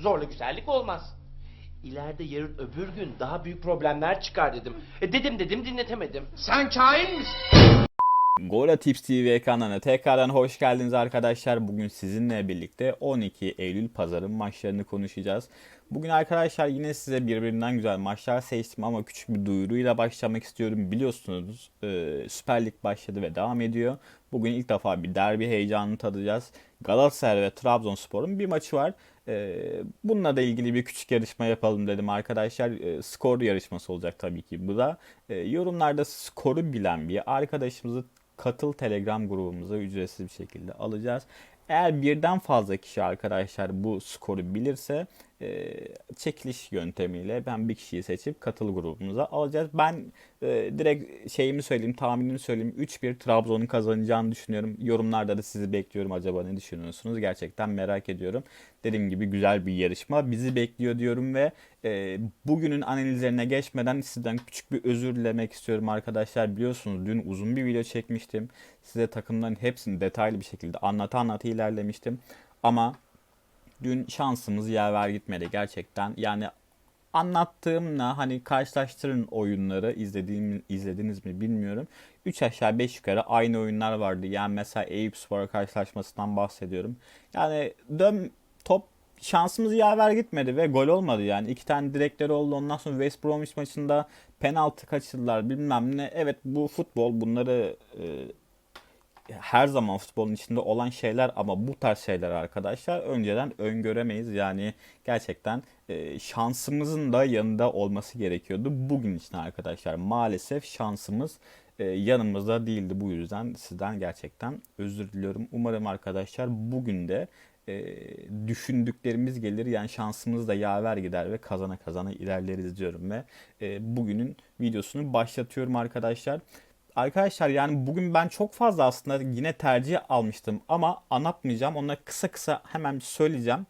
Zorla güzellik olmaz. İleride yarın öbür gün daha büyük problemler çıkar dedim. E dedim dedim dinletemedim. Sen kain misin? Gora Tips TV ekranlarına tekrardan hoş geldiniz arkadaşlar. Bugün sizinle birlikte 12 Eylül pazarın maçlarını konuşacağız. Bugün arkadaşlar yine size birbirinden güzel maçlar seçtim ama küçük bir duyuruyla başlamak istiyorum. Biliyorsunuz e, Süper Lig başladı ve devam ediyor. Bugün ilk defa bir derbi heyecanını tadacağız. Galatasaray ve Trabzonspor'un bir maçı var. E, bununla da ilgili bir küçük yarışma yapalım dedim arkadaşlar. E, skor yarışması olacak tabii ki bu da. E, yorumlarda skoru bilen bir arkadaşımızı katıl Telegram grubumuza ücretsiz bir şekilde alacağız. Eğer birden fazla kişi arkadaşlar bu skoru bilirse e, çekiliş yöntemiyle ben bir kişiyi seçip katıl grubumuza alacağız. Ben e, direkt şeyimi söyleyeyim, tahminimi söyleyeyim. 3-1 Trabzon'un kazanacağını düşünüyorum. Yorumlarda da sizi bekliyorum. Acaba ne düşünüyorsunuz? Gerçekten merak ediyorum. Dediğim gibi güzel bir yarışma bizi bekliyor diyorum ve e, bugünün analizlerine geçmeden sizden küçük bir özür dilemek istiyorum arkadaşlar. Biliyorsunuz dün uzun bir video çekmiştim. Size takımların hepsini detaylı bir şekilde anlata anlata ilerlemiştim. Ama dün şansımız yaver gitmedi gerçekten. Yani anlattığımla hani karşılaştırın oyunları izlediğim izlediniz mi bilmiyorum. 3 aşağı 5 yukarı aynı oyunlar vardı. Yani mesela Eyüp Spor karşılaşmasından bahsediyorum. Yani dön top şansımız yaver gitmedi ve gol olmadı yani. iki tane direkleri oldu. Ondan sonra West Bromwich maçında penaltı kaçırdılar bilmem ne. Evet bu futbol bunları e, her zaman futbolun içinde olan şeyler ama bu tarz şeyler arkadaşlar önceden öngöremeyiz. Yani gerçekten e, şansımızın da yanında olması gerekiyordu. Bugün için arkadaşlar maalesef şansımız e, yanımızda değildi. Bu yüzden sizden gerçekten özür diliyorum. Umarım arkadaşlar bugün de e, düşündüklerimiz gelir. Yani şansımız da yaver gider ve kazana kazana ilerleriz diyorum ve e, bugünün videosunu başlatıyorum arkadaşlar. Arkadaşlar yani bugün ben çok fazla aslında yine tercih almıştım ama anlatmayacağım. Onları kısa kısa hemen söyleyeceğim.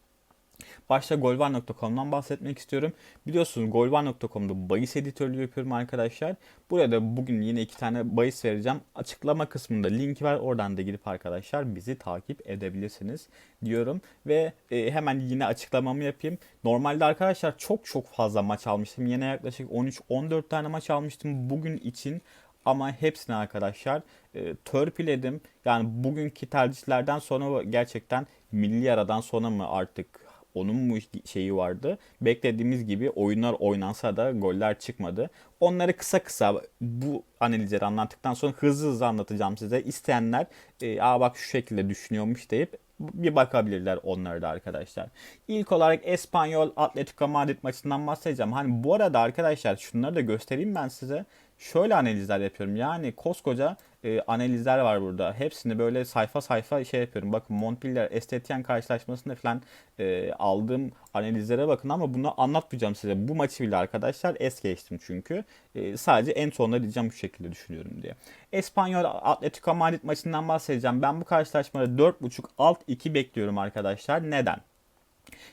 Başta golvar.com'dan bahsetmek istiyorum. Biliyorsunuz golvar.com'da bahis editörlüğü yapıyorum arkadaşlar. Burada bugün yine iki tane bahis vereceğim. Açıklama kısmında link var. Oradan da girip arkadaşlar bizi takip edebilirsiniz diyorum. Ve e, hemen yine açıklamamı yapayım. Normalde arkadaşlar çok çok fazla maç almıştım. Yine yaklaşık 13-14 tane maç almıştım bugün için. Ama hepsini arkadaşlar e, törpüledim. Yani bugünkü tercihlerden sonra gerçekten milli aradan sonra mı artık onun mu şeyi vardı? Beklediğimiz gibi oyunlar oynansa da goller çıkmadı. Onları kısa kısa bu analizleri anlattıktan sonra hızlı hızlı anlatacağım size. İsteyenler e, Aa bak şu şekilde düşünüyormuş deyip bir bakabilirler onları da arkadaşlar. İlk olarak Espanyol Atletico Madrid maçından bahsedeceğim. Hani bu arada arkadaşlar şunları da göstereyim ben size. Şöyle analizler yapıyorum. Yani koskoca e, analizler var burada. Hepsini böyle sayfa sayfa şey yapıyorum. Bakın Montpellier Estetien karşılaşmasında falan e, aldığım analizlere bakın ama bunu anlatmayacağım size. Bu maçı bile arkadaşlar es geçtim çünkü. E, sadece en sonunda diyeceğim bu şekilde düşünüyorum diye. Espanyol Atletico Madrid maçından bahsedeceğim. Ben bu karşılaşmada 4.5 alt 2 bekliyorum arkadaşlar. Neden?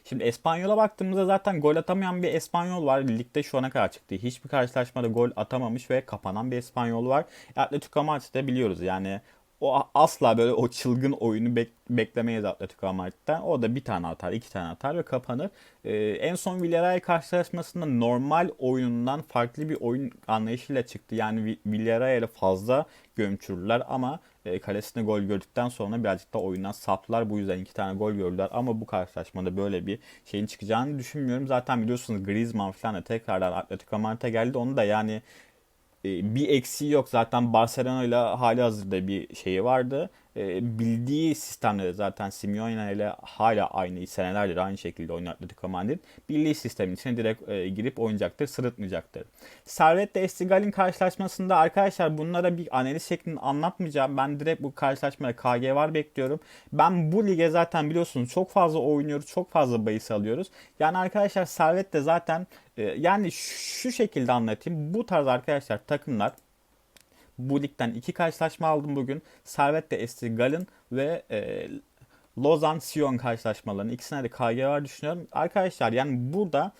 Şimdi Espanyol'a baktığımızda zaten gol atamayan bir Espanyol var. Ligde şu ana kadar çıktı. Hiçbir karşılaşmada gol atamamış ve kapanan bir Espanyol var. Atletico Madrid'de biliyoruz yani o asla böyle o çılgın oyunu bek- beklemeyiz Atletico Madrid'den. O da bir tane atar, iki tane atar ve kapanır. Ee, en son Villarreal karşılaşmasında normal oyunundan farklı bir oyun anlayışıyla çıktı. Yani Villarreal'e fazla gömçürdüler ama e, kalesine gol gördükten sonra birazcık da oyundan saptılar. Bu yüzden iki tane gol gördüler ama bu karşılaşmada böyle bir şeyin çıkacağını düşünmüyorum. Zaten biliyorsunuz Griezmann falan da tekrardan Atletico Madrid'e geldi. Onu da yani e, bir eksiği yok. Zaten Barcelona ile hali hazırda bir şeyi vardı. E, bildiği sistemde zaten Simeone ile hala aynı senelerdir aynı şekilde oynuyor Atletico Madrid. Bildiği sistemin içine direkt e, girip oynayacaktır, sırıtmayacaktır. Servet de Estigal'in karşılaşmasında arkadaşlar bunlara bir analiz şeklinde anlatmayacağım. Ben direkt bu karşılaşmaya KG var bekliyorum. Ben bu lige zaten biliyorsunuz çok fazla oynuyoruz, çok fazla bahis alıyoruz. Yani arkadaşlar Servet de zaten e, yani şu şekilde anlatayım. Bu tarz arkadaşlar takımlar bu ligden iki karşılaşma aldım bugün. Servet de Estigal'in ve e, Lozan Sion karşılaşmalarını ikisine de KG var düşünüyorum. Arkadaşlar yani burada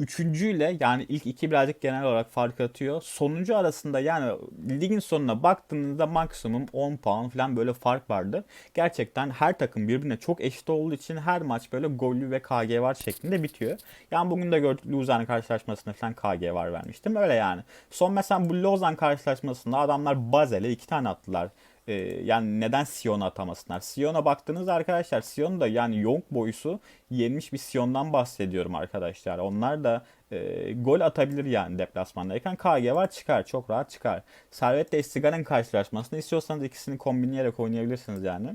üçüncüyle yani ilk iki birazcık genel olarak fark atıyor. Sonuncu arasında yani ligin sonuna baktığınızda maksimum 10 puan falan böyle fark vardı. Gerçekten her takım birbirine çok eşit olduğu için her maç böyle gollü ve KG var şeklinde bitiyor. Yani bugün de gördük Luzern karşılaşmasında falan KG var vermiştim. Öyle yani. Son mesela bu Lozan karşılaşmasında adamlar Bazel'e iki tane attılar. Ee, yani neden Sion'a atamasınlar? Sion'a baktığınız arkadaşlar Sion da yani Young Boys'u yenmiş bir Sion'dan bahsediyorum arkadaşlar. Onlar da e, gol atabilir yani deplasmandayken. KG var çıkar. Çok rahat çıkar. Servet de Estigar'ın karşılaşmasında istiyorsanız ikisini kombinleyerek oynayabilirsiniz yani.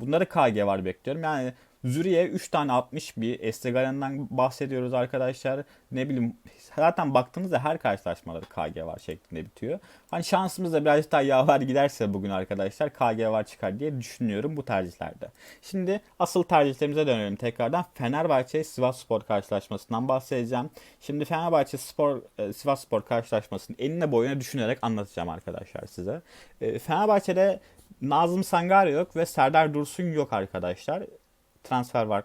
Bunları KG var bekliyorum. Yani Züriye 3 tane atmış bir Estegaren'den bahsediyoruz arkadaşlar. Ne bileyim zaten baktığınızda her karşılaşmaları KG var şeklinde bitiyor. Hani şansımız da birazcık daha yaver giderse bugün arkadaşlar KG var çıkar diye düşünüyorum bu tercihlerde. Şimdi asıl tercihlerimize dönelim tekrardan. Fenerbahçe Sivas Spor karşılaşmasından bahsedeceğim. Şimdi Fenerbahçe Spor e, Sivas Spor karşılaşmasını enine boyuna düşünerek anlatacağım arkadaşlar size. E, Fenerbahçe'de Nazım Sangare yok ve Serdar Dursun yok arkadaşlar transfer var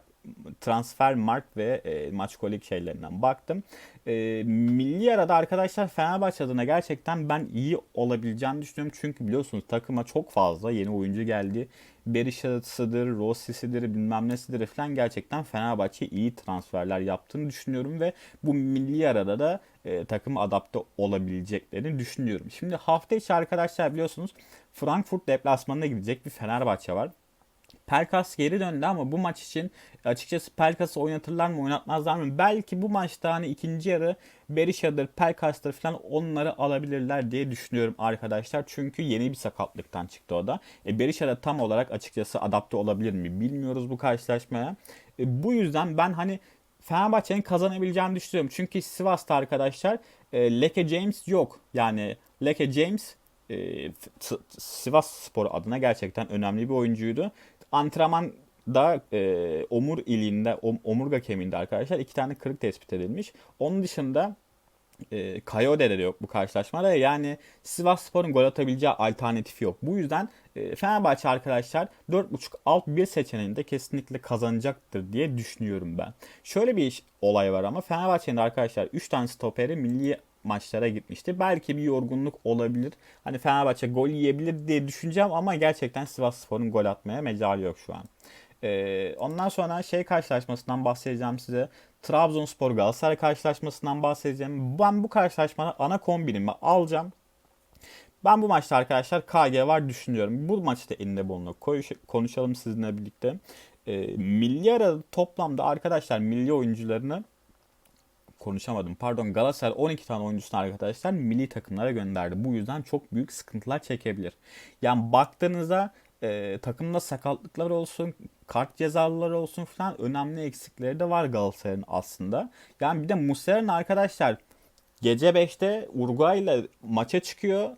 transfer mark ve e, maç kolik şeylerinden baktım. E, milli arada arkadaşlar Fenerbahçe adına gerçekten ben iyi olabileceğini düşünüyorum. Çünkü biliyorsunuz takıma çok fazla yeni oyuncu geldi. Berisha'sıdır, Rossi'sidir, bilmem nesidir falan gerçekten Fenerbahçe iyi transferler yaptığını düşünüyorum ve bu milli arada da e, takım adapte olabileceklerini düşünüyorum. Şimdi hafta içi arkadaşlar biliyorsunuz Frankfurt deplasmanına gidecek bir Fenerbahçe var. Pelkas geri döndü ama bu maç için açıkçası Pelkas'ı oynatırlar mı oynatmazlar mı? Belki bu maçta hani ikinci yarı Berisha'dır, Pelkas'tır falan onları alabilirler diye düşünüyorum arkadaşlar. Çünkü yeni bir sakatlıktan çıktı o da. E, Berisha da tam olarak açıkçası adapte olabilir mi bilmiyoruz bu karşılaşmaya. E, bu yüzden ben hani Fenerbahçe'nin kazanabileceğini düşünüyorum. Çünkü Sivas'ta arkadaşlar e, Leke James yok. Yani Leke James e, Sivas Spor adına gerçekten önemli bir oyuncuydu. Antrenman da e, omur iliğinde, om, omurga kemiğinde arkadaşlar iki tane kırık tespit edilmiş. Onun dışında e, Kayode'de de yok bu karşılaşmada. Yani Sivas Spor'un gol atabileceği alternatifi yok. Bu yüzden e, Fenerbahçe arkadaşlar 4.5 alt bir seçeneğinde kesinlikle kazanacaktır diye düşünüyorum ben. Şöyle bir iş, olay var ama Fenerbahçe'nin arkadaşlar 3 tane stoperi milli maçlara gitmişti. Belki bir yorgunluk olabilir. Hani Fenerbahçe gol yiyebilir diye düşüneceğim ama gerçekten Sivas Spor'un gol atmaya mecali yok şu an. Ee, ondan sonra şey karşılaşmasından bahsedeceğim size. Trabzonspor Galatasaray karşılaşmasından bahsedeceğim. Ben bu karşılaşmanın ana kombinimi alacağım. Ben bu maçta arkadaşlar KG var düşünüyorum. Bu maçta eninde bulunu konuşalım sizinle birlikte. Ee, milli arada toplamda arkadaşlar milli oyuncularını konuşamadım. Pardon Galatasaray 12 tane oyuncusunu arkadaşlar milli takımlara gönderdi. Bu yüzden çok büyük sıkıntılar çekebilir. Yani baktığınızda e, takımda sakatlıklar olsun, kart cezaları olsun falan önemli eksikleri de var Galatasaray'ın aslında. Yani bir de Muslera'nın arkadaşlar gece 5'te Uruguay ile maça çıkıyor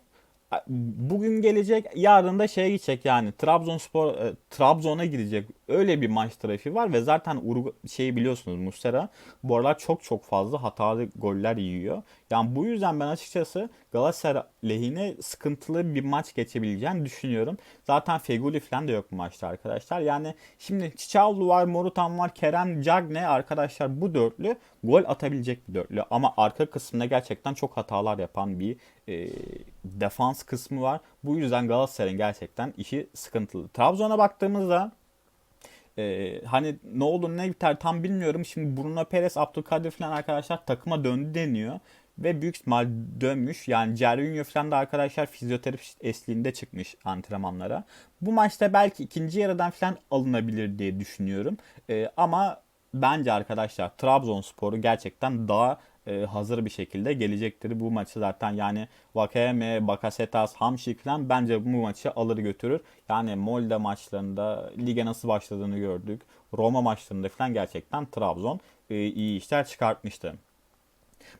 bugün gelecek, yarın da şeye gidecek yani Trabzonspor e, Trabzon'a gidecek. Öyle bir maç trafiği var ve zaten Urugu şeyi biliyorsunuz Muslera bu aralar çok çok fazla hatalı goller yiyor. Yani bu yüzden ben açıkçası Galatasaray lehine sıkıntılı bir maç geçebileceğini düşünüyorum. Zaten Feguli falan da yok bu maçta arkadaşlar. Yani şimdi Çiçaoğlu var, Morutan var, Kerem, Cagne arkadaşlar bu dörtlü gol atabilecek bir dörtlü. Ama arka kısmında gerçekten çok hatalar yapan bir e, defans kısmı var. Bu yüzden Galatasaray'ın gerçekten işi sıkıntılı. Trabzon'a baktığımızda ee, hani ne olur ne biter tam bilmiyorum. Şimdi Bruno Perez, Abdülkadir falan arkadaşlar takıma döndü deniyor. Ve büyük ihtimal dönmüş. Yani Cervinho falan da arkadaşlar fizyoterapist eşliğinde çıkmış antrenmanlara. Bu maçta belki ikinci yarıdan falan alınabilir diye düşünüyorum. Ee, ama bence arkadaşlar Trabzonspor'u gerçekten daha e, hazır bir şekilde gelecektir. Bu maçı zaten yani Vakeme, Bakasetas, Hamşik falan bence bu maçı alır götürür. Yani Molde maçlarında lige nasıl başladığını gördük. Roma maçlarında falan gerçekten Trabzon e, iyi işler çıkartmıştı.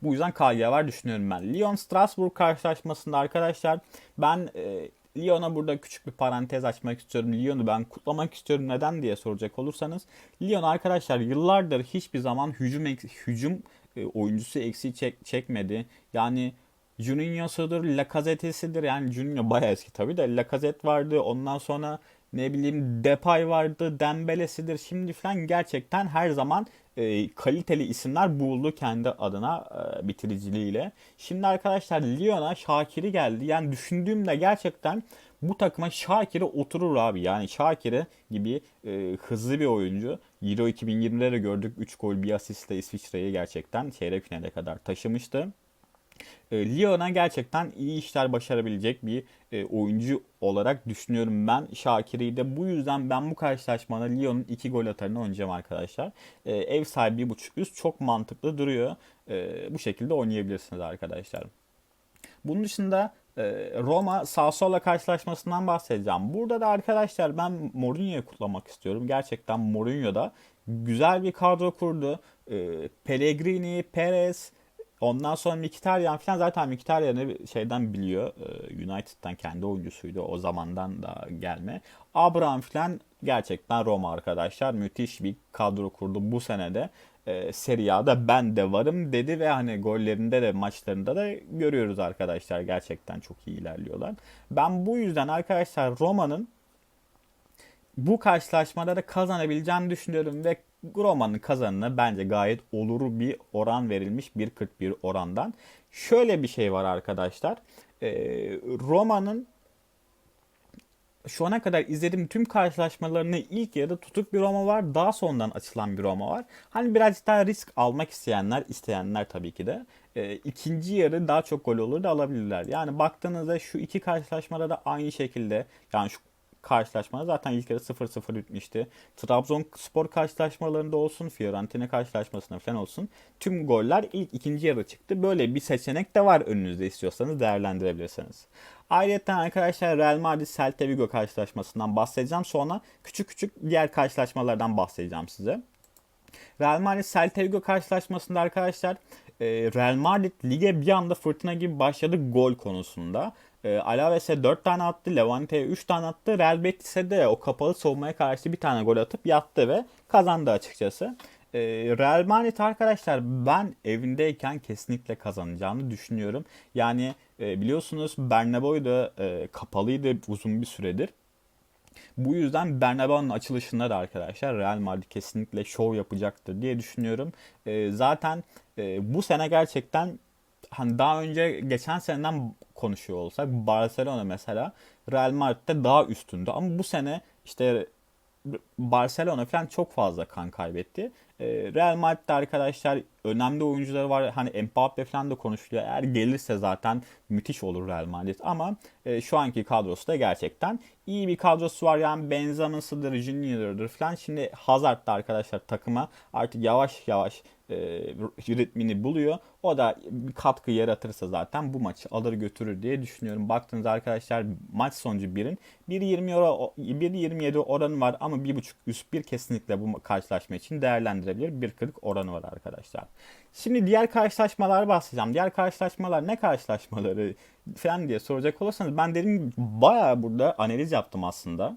Bu yüzden KG var düşünüyorum ben. Lyon-Strasbourg karşılaşmasında arkadaşlar ben e, Lyon'a burada küçük bir parantez açmak istiyorum. Lyon'u ben kutlamak istiyorum. Neden diye soracak olursanız. Lyon arkadaşlar yıllardır hiçbir zaman hücum hücum e, oyuncusu eksiği çek, çekmedi. Yani Juninho'sudur, Lacazette'sidir. Yani Juninho bayağı eski tabii de Lacazette vardı. Ondan sonra ne bileyim Depay vardı, Dembele'sidir. Şimdi falan gerçekten her zaman e, kaliteli isimler buldu kendi adına e, bitiriciliğiyle. Şimdi arkadaşlar Lyon'a Şakir'i geldi. Yani düşündüğümde gerçekten bu takıma Şakir'e oturur abi. Yani Şakir'e gibi e, hızlı bir oyuncu. Euro 2020'de de gördük 3 gol bir asistle İsviçre'yi gerçekten çeyrek finale kadar taşımıştı. E, Lyon'a gerçekten iyi işler başarabilecek bir e, oyuncu olarak düşünüyorum ben Şakir'i de. Bu yüzden ben bu karşılaşmada Lyon'un 2 gol atarını oynayacağım arkadaşlar. E, ev sahibi 1.5 üst çok mantıklı duruyor. E, bu şekilde oynayabilirsiniz arkadaşlar. Bunun dışında e, Roma Sassuolo karşılaşmasından bahsedeceğim. Burada da arkadaşlar ben Mourinho'yu kutlamak istiyorum. Gerçekten Mourinho da güzel bir kadro kurdu. Pellegrini, Perez, ondan sonra Mkhitaryan falan zaten Mkhitaryan'ı şeyden biliyor. E, United'dan kendi oyuncusuydu o zamandan da gelme. Abraham falan gerçekten Roma arkadaşlar müthiş bir kadro kurdu bu senede e, Serie A'da ben de varım dedi ve hani gollerinde de maçlarında da görüyoruz arkadaşlar gerçekten çok iyi ilerliyorlar. Ben bu yüzden arkadaşlar Roma'nın bu karşılaşmada da kazanabileceğini düşünüyorum ve Roma'nın kazanına bence gayet olur bir oran verilmiş 1.41 orandan. Şöyle bir şey var arkadaşlar. E, Roma'nın şu ana kadar izlediğim tüm karşılaşmalarını ilk yarıda tutuk bir Roma var. Daha sonradan açılan bir Roma var. Hani birazcık daha risk almak isteyenler, isteyenler tabii ki de e, ikinci yarı daha çok gol olur da alabilirler. Yani baktığınızda şu iki karşılaşmada da aynı şekilde yani şu karşılaşmada zaten ilk yarı 0-0 bitmişti. Trabzonspor karşılaşmalarında olsun, Fiorentina karşılaşmasında falan olsun. Tüm goller ilk ikinci yarı çıktı. Böyle bir seçenek de var önünüzde istiyorsanız değerlendirebilirsiniz. Ayrıca arkadaşlar Real Madrid Celta Vigo karşılaşmasından bahsedeceğim. Sonra küçük küçük diğer karşılaşmalardan bahsedeceğim size. Real Madrid Celta Vigo karşılaşmasında arkadaşlar e, Real Madrid lige bir anda fırtına gibi başladı gol konusunda. E, Alaves'e 4 tane attı, Levante'ye 3 tane attı. Real Betis'e de o kapalı savunmaya karşı bir tane gol atıp yattı ve kazandı açıkçası. E, Real Madrid arkadaşlar ben evindeyken kesinlikle kazanacağını düşünüyorum. Yani e, biliyorsunuz Bernabeu da e, kapalıydı uzun bir süredir. Bu yüzden Bernabeu'nun açılışında da arkadaşlar Real Madrid kesinlikle şov yapacaktır diye düşünüyorum. E, zaten e, bu sene gerçekten hani daha önce geçen seneden konuşuyor olsak Barcelona mesela Real Madrid'de daha üstündü. Ama bu sene işte Barcelona falan çok fazla kan kaybetti. E, Real Madrid'de arkadaşlar önemli oyuncuları var. Hani Mbappe falan da konuşuluyor. Eğer gelirse zaten müthiş olur Real Madrid. Ama e, şu anki kadrosu da gerçekten iyi bir kadrosu var. Yani Benzema'sıdır, Junior'dır falan. Şimdi Hazard da arkadaşlar takıma artık yavaş yavaş e, ritmini buluyor. O da bir katkı yaratırsa zaten bu maçı alır götürür diye düşünüyorum. Baktığınız arkadaşlar maç sonucu 1'in 1.20 euro 1.27 oranı var ama 1.5 üst bir kesinlikle bu karşılaşma için değerlendirebilir. 1.40 oranı var arkadaşlar. Şimdi diğer karşılaşmalar bahsedeceğim. Diğer karşılaşmalar ne karşılaşmaları falan diye soracak olursanız ben gibi bayağı burada analiz yaptım aslında.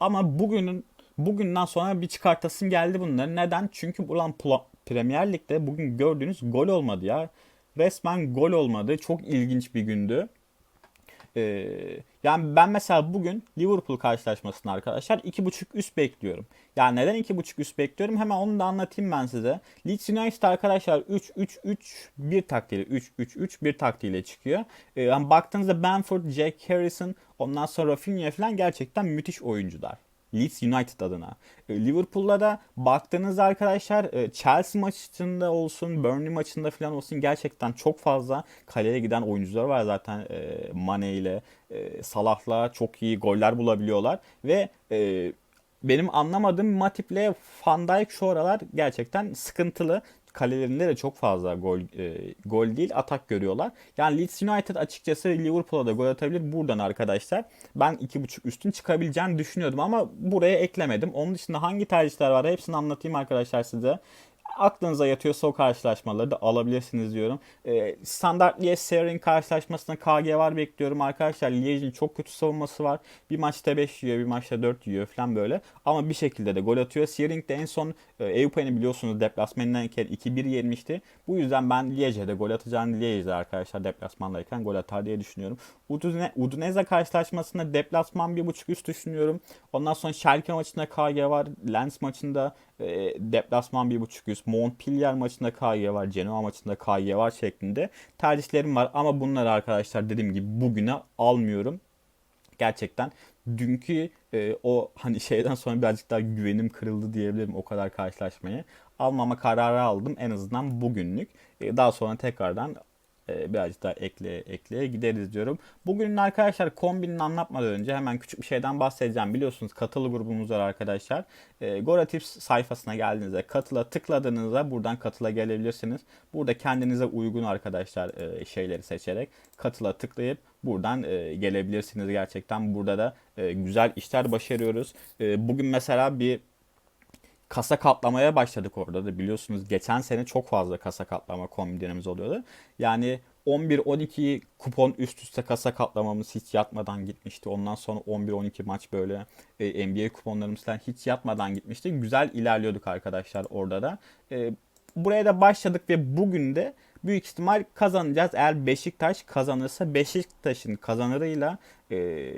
Ama bugünün bugünden sonra bir çıkartasım geldi bunları. Neden? Çünkü ulan Premier Lig'de bugün gördüğünüz gol olmadı ya. Resmen gol olmadı. Çok ilginç bir gündü. Ee, yani ben mesela bugün Liverpool karşılaşmasını arkadaşlar 2.5 üst bekliyorum. Yani neden 2.5 üst bekliyorum? Hemen onu da anlatayım ben size. Leeds United arkadaşlar 3-3-3-1 taktiğiyle 3-3-3-1 taktiğiyle çıkıyor. Ee, yani baktığınızda Benford, Jack Harrison ondan sonra Rafinha falan gerçekten müthiş oyuncular. Leeds United adına. E, Liverpool'da da baktığınızda arkadaşlar e, Chelsea maçında olsun, Burnley maçında falan olsun gerçekten çok fazla kaleye giden oyuncular var zaten e, Mane ile Salah'la çok iyi goller bulabiliyorlar ve benim anlamadığım Matip'le Van Dijk şu aralar gerçekten sıkıntılı kalelerinde de çok fazla gol e, gol değil atak görüyorlar. Yani Leeds United açıkçası Liverpool'a da gol atabilir buradan arkadaşlar. Ben 2.5 üstün çıkabileceğini düşünüyordum ama buraya eklemedim. Onun dışında hangi tercihler var hepsini anlatayım arkadaşlar size aklınıza yatıyorsa o karşılaşmaları da alabilirsiniz diyorum. E, standart Liège Serin karşılaşmasında KG var bekliyorum arkadaşlar. Liège'in çok kötü savunması var. Bir maçta 5 yiyor, bir maçta 4 yiyor falan böyle. Ama bir şekilde de gol atıyor. Searing de en son e, Eupa'nı biliyorsunuz deplasmanındayken 2-1 yenmişti. Bu yüzden ben Liège'e de gol atacağını Liège'de arkadaşlar deplasmandayken gol atar diye düşünüyorum. Udine, Udinese karşılaşmasında deplasman 1.5 üst düşünüyorum. Ondan sonra Schalke maçında KG var. Lens maçında E, deplasman 1.5 üst. Montpellier maçında KG var. Genoa maçında KG var şeklinde tercihlerim var. Ama bunları arkadaşlar dediğim gibi bugüne almıyorum gerçekten dünkü e, o hani şeyden sonra birazcık daha güvenim kırıldı diyebilirim o kadar karşılaşmayı. Almama kararı aldım en azından bugünlük. E, daha sonra tekrardan e, birazcık daha ekleye ekleye gideriz diyorum. Bugünün arkadaşlar kombinini anlatmadan önce hemen küçük bir şeyden bahsedeceğim. Biliyorsunuz katılı grubumuz var arkadaşlar. E, Gora Tips sayfasına geldiğinizde katıla tıkladığınızda buradan katıla gelebilirsiniz. Burada kendinize uygun arkadaşlar e, şeyleri seçerek katıla tıklayıp buradan e, gelebilirsiniz gerçekten. Burada da e, güzel işler başarıyoruz. E, bugün mesela bir kasa katlamaya başladık orada da biliyorsunuz geçen sene çok fazla kasa katlama kombinlerimiz oluyordu. Yani 11-12 kupon üst üste kasa katlamamız hiç yatmadan gitmişti. Ondan sonra 11-12 maç böyle e, NBA kuponlarımız falan hiç yatmadan gitmişti. Güzel ilerliyorduk arkadaşlar orada da. E, buraya da başladık ve bugün de büyük ihtimal kazanacağız. Eğer Beşiktaş kazanırsa Beşiktaş'ın kazanırıyla e,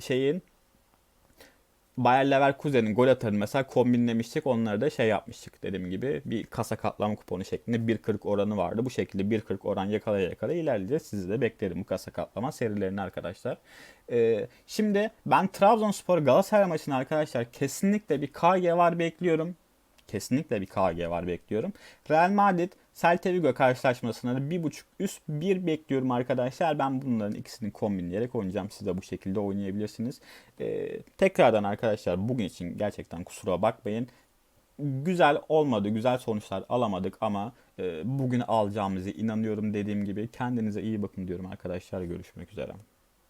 şeyin Bayer Leverkusen'in gol atarını mesela kombinlemiştik. Onları da şey yapmıştık dediğim gibi. Bir kasa katlama kuponu şeklinde 1.40 oranı vardı. Bu şekilde 1.40 oran yakalaya yakalaya ilerleyeceğiz. Sizi de beklerim bu kasa katlama serilerini arkadaşlar. Ee, şimdi ben Trabzonspor Galatasaray maçını arkadaşlar kesinlikle bir KG var bekliyorum. Kesinlikle bir KG var bekliyorum. Real Madrid Celta Vigo karşılaşmasında da 1.5 üst 1 bekliyorum arkadaşlar. Ben bunların ikisini kombinleyerek oynayacağım. Siz de bu şekilde oynayabilirsiniz. Ee, tekrardan arkadaşlar bugün için gerçekten kusura bakmayın. Güzel olmadı, güzel sonuçlar alamadık ama e, bugün alacağımızı inanıyorum dediğim gibi. Kendinize iyi bakın diyorum arkadaşlar. Görüşmek üzere.